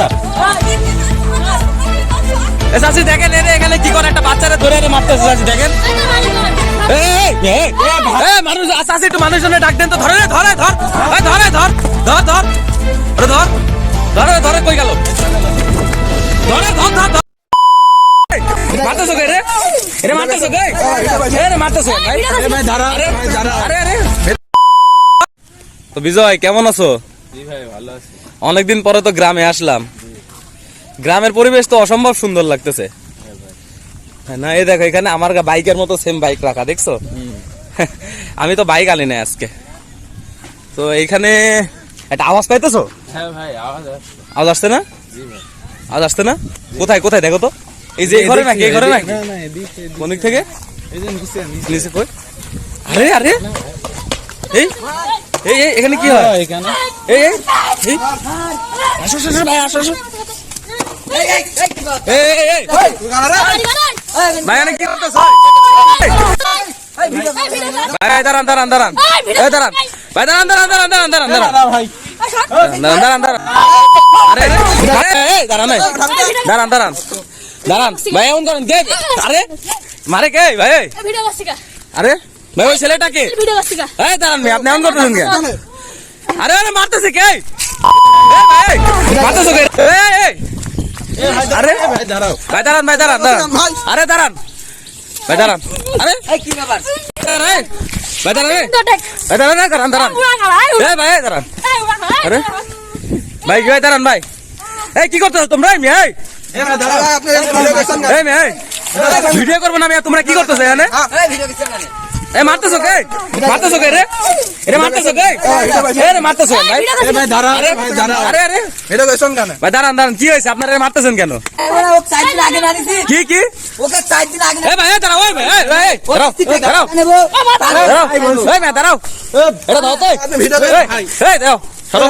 না। এ দেখেন এরে এখানে কি করে একটা বাচ্চারে ধরে এনে মারতেছে চাচি দেখেন। মানুষ চাচি একটু মানুষজনে ডাক দেন তো ধরে রে, ধরে ধর ধরে ধর ধর ধর ওরে ধর ধরে ধরে কই গেল? ধরে ধর ধর ধর। এই, মারতেছো কে রে? এরে মারতেছো কে? এরে মারতেছো। ভাই আরে আরে আরে। তো বিজয় কেমন আছো। অনেকদিন পরে তো গ্রামে আসলাম। গ্রামের পরিবেশ তো অসম্ভব সুন্দর লাগতেছে। হ্যাঁ, না এই দেখো এখানে আমার বাইকের মতো সেম বাইক রাখা দেখছ? আমি তো বাইক আনি না আজকে। তো এইখানে একটা আওয়াজ পাইতেছো? হ্যাঁ ভাই আওয়াজ আসছে। না? আওয়াজ আসছে না? কোথায় কোথায়? দেখো তো। এই যে ঘরে নাকি এই ঘরে নাকি? কোন দিক থেকে? নিচে কই? আরে আরে। এই? এই এই, এখানে কি হয় এখানে এই এই আসো আসো আসো, ভাই আসো আসো এই এই এই ভাই এখানে কি করতেছ ভাই দাঁড়ান দাঁড়ান দাঁড়ান এই দাঁড়ান ভাই দাঁড়ান দাঁড়ান দাঁড়ান দাঁড়ান দাঁড়ান দাঁড়ান ভাই দাঁড়ান দাঁড়ান দাঁড়ান আরে আরে আরে, এই দাঁড়ান দাঁড়ান দাঁড়ান দাঁড়ান ভাই এমন করেন কে আরে মারে কে ভাই? আরে ভাই ওই ছেলেটাকে? এই দাঁড়ান ভাই আপনি এমন করতেছেন কে আরে আরে মারতেছে কে? মারতেছে কে? আরে ভাই দাঁড়াও। ভাই দাঁড়ান ভাই দাঁড়ান দাঁড়ান। আরে দাঁড়ান। ভাই দাঁড়ান। আরে কি ব্যাপার? দাঁড়ান, এই। ভাই দাঁড়ান এই। ভাই দাঁড়ান দাঁড়ান দাঁড়ান। এই ভাই দাঁড়ান। আরে। আরে ভাই ভাই দাঁড়ান ভাই। এই কি করতেছো তোমরা এই মেয়ে? এই? এই মেয়ে এই। ভিডিও করব না আমি তোমরা কি করতেছো এখানে? ভিডিও কিছু এ মারতেছো কে? মারতেছো কে রে? এরে মারতেছো কে? এ রে মারতেছো ভাই। ভাই দাঁড়াও আরে ভাই আরে আরে। এটা কইছন কেন ভাই দাঁড়ান দাঁড়ান কি হয়েছে? আপনারা এ মারতেছেন কেন? ওরা ওকে চার দিন আগে মারিছি। কি কি? ওকে চার দিন আগে এ ভাই এ দাঁড়াও ওই ভাই এই, এই, দাঁড়াও দাঁড়াও। দাঁড়াও এই মেয়ে দাঁড়াও। এটা দাও তো এই, এই দাও সরো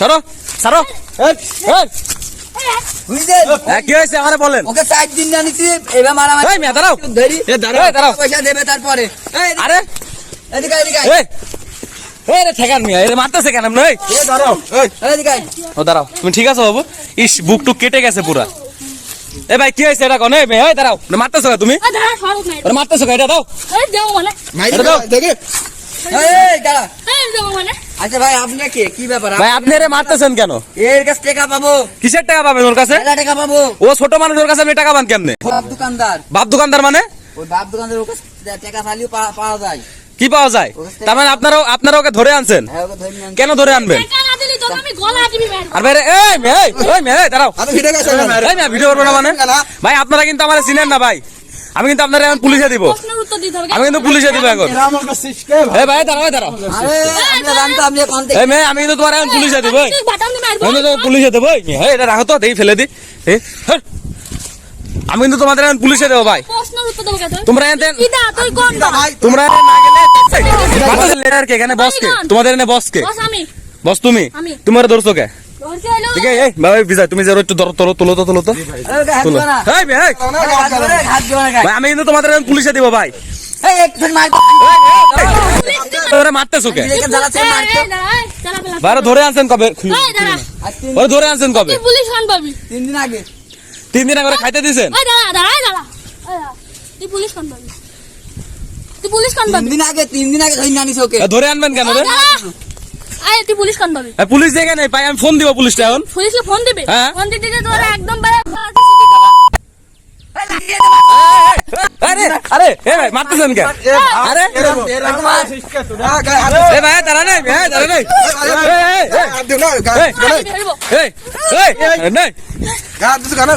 সরো সরো। এই, এই, এ, কি হয়েছে? আমারে বলেন। ওকে চার দিন এবার দাঁড়াও। ধরি। দাঁড়াও দাঁড়াও। পয়সা দেবে তারপরে। আরে। এদিকে এদিকে দাঁড়াও দাঁড়াও তুমি ঠিক আছো বাবু? ইস বুক টুক কেটে গেছে পুরা। এ ভাই কি হয়েছে? এটা কোন? এই এই দাঁড়াও। মারতেছো তুমি? মারতেছো এটা দাও। এই দেও মানে। এটা দাও। দাঁড়া। দেও মানে। আচ্ছা ভাই আপনি কে? কি ব্যাপার? ভাই আপনি এরে মারতেছেন কেন? এর কাছে টাকা পাবো। কিসের টাকা পাবেন ওর কাছে? টাকা পাবো। ও ছোট মানুষ ওর কাছে আপনি টাকা পান কেমনে? বাপ দোকানদার। বাপ দোকানদার মানে? ওই বাপ দোকানদার ওর কাছে টাকা চালিয়ে পাওয়া যায়। কি পাওয়া যায়? তার মানে আপনারা আপনারা ওকে ধরে আনছেন? হ্যাঁ। কেন ধরে আনবেন? আর ভাই এই এই, দাঁড়াও। ভিডিও করব না মানে? ভাই আপনারা কিন্তু আমার চিনেন না ভাই। আমি কিন্তু আপনারা এখন পুলিশে দিব। প্রশ্নের উত্তর দিতে হবে। আমি কিন্তু পুলিশে দিব এখন। ভাই। দাঁড়াও দাঁড়াও। মেয়ে আমি কিন্তু তোমার এখন পুলিশে দিব আমি তো পুলিশে দেবো এটা রাখো তো দেখি ফেলে দি। আমি কিন্তু তোমাদের এখন পুলিশে দেবো ভাই। তোমরা এখানে দিদা তুই কোন ভাই। তোমরা না গেলে কে? এখানে বস কে? তোমাদের এখানে বস কে? বস তুমি? আমি। তোমার ধরছো কে? ধরতে ঠিক আছে ভাই বিজয় তুমি যে একটু ধরো তোলো তোলো তো তোলো তো আমি কিন্তু তোমাদের পুলিশে দিব ভাই মারতেছো কে। বাইরে ধরে আনছেন কবে ধরে আনছেন কবে তিন দিন আগে তিন দিন আগে খাইতে দিছেন ওই দাঁড়া দাঁড়া এই, দাঁড়া এই, দাঁড়া। তুই পুলিশ হন পাবি তুই পুলিশ হন তিন দিন আগে তিন দিন আগে ধরে নিয়ে আনিস ওকে এ, ধরে আনবেন কেন এই, তুই পুলিশ হন পাবি পুলিশ দেখে নেই ভাই আমি ফোন দিব পুলিশটা এখন পুলিশকে ফোন দিবি হ্যাঁ। ফোন দিতে দিতে তোরা একদম আরে আরে এ ভাই মারতেছেন কে আরে এ দাঁড়া নেই দাঁড়া নেই কেন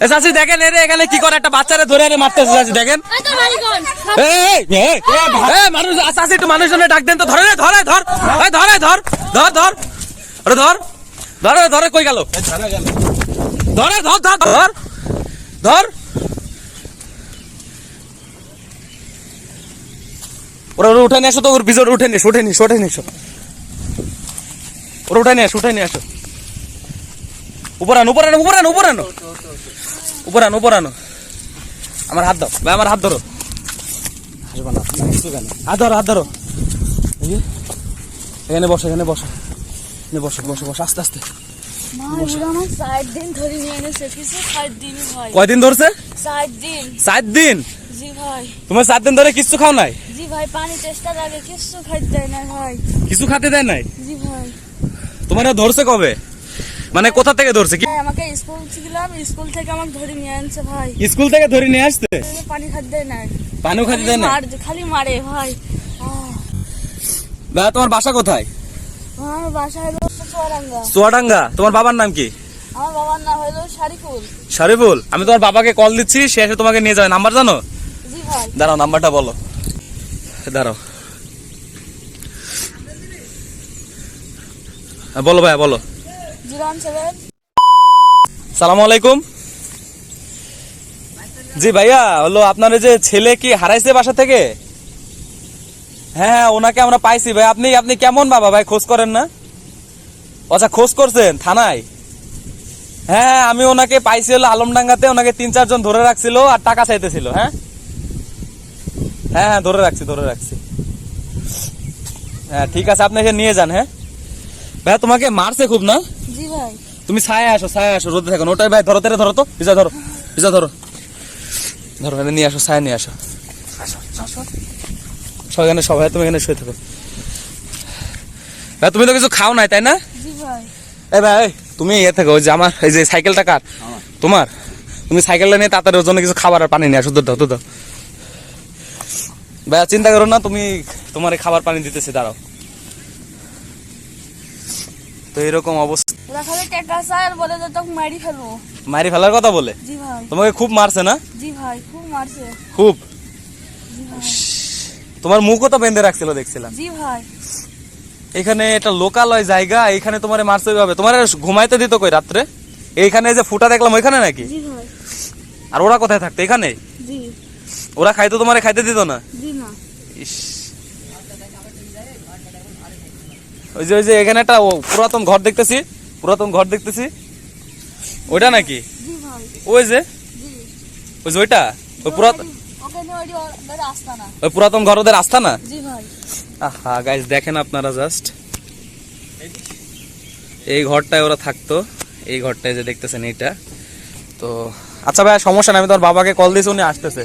চাচি দেখেন এরে এখানে কি করে একটা বাচ্চারে ধরে এনে মারতেছে চাচি দেখেন। মানুষ চাচি একটু মানুষজনে ডাক দেন তো ধরে ধরে ধর ধরে ধর ধর ধর ওরে ধর ধরে ধরে কই গেল? ধরে ধর ধর ধর ধর। ওরা ওরা উঠে নিয়ে আসো তো ওর বিজয় উঠে নিস উঠে নিস উঠে নিস ওরা উঠে নিয়ে আসো উঠে নিয়ে আসো উপর আনো উপর আনো উপর আনো উপর আনো উপর আনো উপর আনো আমার হাত দাও ভাই আমার হাত ধরো। হাসবা না? হাত ধরো হাত ধরো। এখানে বসো এখানে বসো। এখানে বসো বসো বসো আস্তে আস্তে। কয়দিন ধরছে? সাত দিন। জি ভাই। তোমার সাত দিন ধরে কিচ্ছু খাও নাই? জি ভাই পানি চেষ্টা লাগে কিছু খাইতে দেয় না ভাই। কিছু খাতে দেয় নাই? জি ভাই। তোমার ধরছে কবে? মানে কোথা থেকে ধরছে? কি আমাকে স্কুল ছিলাম স্কুল থেকে আমাকে ধরে নিয়ে আনছে ভাই। স্কুল থেকে ধরে নিয়ে আসতে পানি খাইতে দেয় না পানিও খাতে খালি দেয় না মার- খালি মারে ভাই। ভাই তোমার বাসা কোথায়? আমার বাসা হলো চুয়াডাঙ্গা চুয়াডাঙ্গা তোমার বাবার নাম কি? আমার বাবার নাম হলো শারিকুল শরীফুল আমি তোমার বাবাকে কল দিচ্ছি সে এসে তোমাকে নিয়ে যাবে। নাম্বার জানো? জি ভাই। দাঁড়াও নাম্বারটা বলো। দাঁড়াও। বলো ভাইয়া বলো। সালাম আলাইকুম জি ভাইয়া হলো আপনার যে ছেলে কি হারাইছে বাসা থেকে? হ্যাঁ হ্যাঁ ওনাকে আমরা পাইছি ভাই। আপনি আপনি কেমন বাবা ভাই? খোঁজ করেন না? আচ্ছা খোঁজ করছেন থানায়? হ্যাঁ হ্যাঁ, আমি ওনাকে পাইছি হলো আলমডাঙ্গাতে। ওনাকে তিন চারজন ধরে রাখছিল আর টাকা চাইতেছিল হ্যাঁ? হ্যাঁ হ্যাঁ ধরে রাখছি ধরে রাখছি। হ্যাঁ ঠিক আছে আপনি নিয়ে যান হ্যাঁ? ভাইয়া তোমাকে মারছে খুব না? জি ভাই। তুমি ছায়া আসো ছায়া আসো রোদে থাকো ওটাই ভাই ধরো তেরে ধরো তো। পিজা ধরো পিজা ধরো। ধরো এখানে নিয়ে আসো ছায়া নিয়ে আসো। সব এখানে সবাই তুমি এখানে শুয়ে থাকো। ভাই তুমি তো কিছু খাও নাই তাই না? এ ভাই তুমি ইয়ে থাকো ওই যে আমার এই যে সাইকেলটা কার? তোমার? তুমি সাইকেলটা নিয়ে তাড়াতাড়ি ওর জন্য কিছু খাবার আর পানি নিয়ে আসো দুধ দাও দুধ দাও। ভাইয়া চিন্তা করো না তুমি তোমার খাবার পানি দিতেছি দাঁড়াও। তো এরকম অবস্থা। বলে যে তোকে মারি ফেলব। মারি ফেলার কথা বলে? জি ভাই। তোমাকে খুব মারছে না? জি ভাই খুব মারছে। খুব? তোমার মুখও তো বেঁধে রাখছিল দেখছিলাম। জি ভাই। এখানে এটা লোকালয় জায়গা এখানে তোমার মারছে ওইভাবে। তোমার ঘুমাইতে দিত কই রাত্রে? এইখানে যে ফুটা দেখলাম ওইখানে নাকি? আর ওরা কোথায় থাকতো? এখানে? ওরা খাইতো তোমারে খাইতে দিত না? না। ইস। ওই যে ওই যে এখানে একটা পুরাতন ঘর দেখতেছি। পুরাতন ঘর দেখতেছি। ওইটা নাকি? ওই যে? ওই যে ওইটা? ওই পুরাতন ওই না পুরাতন ঘর ওদের আস্থা না আহা গাইস দেখেন আপনারা জাস্ট এই ঘরটায় ওরা থাকতো। এই ঘরটায় যে দেখতেছেন এইটা। তো আচ্ছা ভাই সমস্যা নাই আমি তোমার বাবাকে কল দিয়েছি উনি আসতেছে।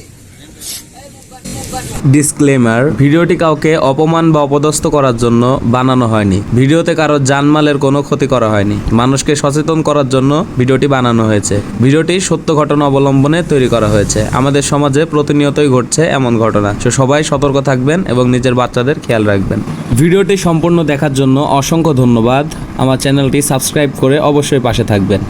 ডিসক্লেমার ভিডিওটি কাউকে অপমান বা অপদস্থ করার জন্য বানানো হয়নি। ভিডিওতে কারও জানমালের কোনো ক্ষতি করা হয়নি। মানুষকে সচেতন করার জন্য ভিডিওটি বানানো হয়েছে। ভিডিওটি সত্য ঘটনা অবলম্বনে তৈরি করা হয়েছে। আমাদের সমাজে প্রতিনিয়তই ঘটছে এমন ঘটনা। তো সবাই সতর্ক থাকবেন এবং নিজের বাচ্চাদের খেয়াল রাখবেন। ভিডিওটি সম্পূর্ণ দেখার জন্য অসংখ্য ধন্যবাদ। আমার চ্যানেলটি সাবস্ক্রাইব করে অবশ্যই পাশে থাকবেন।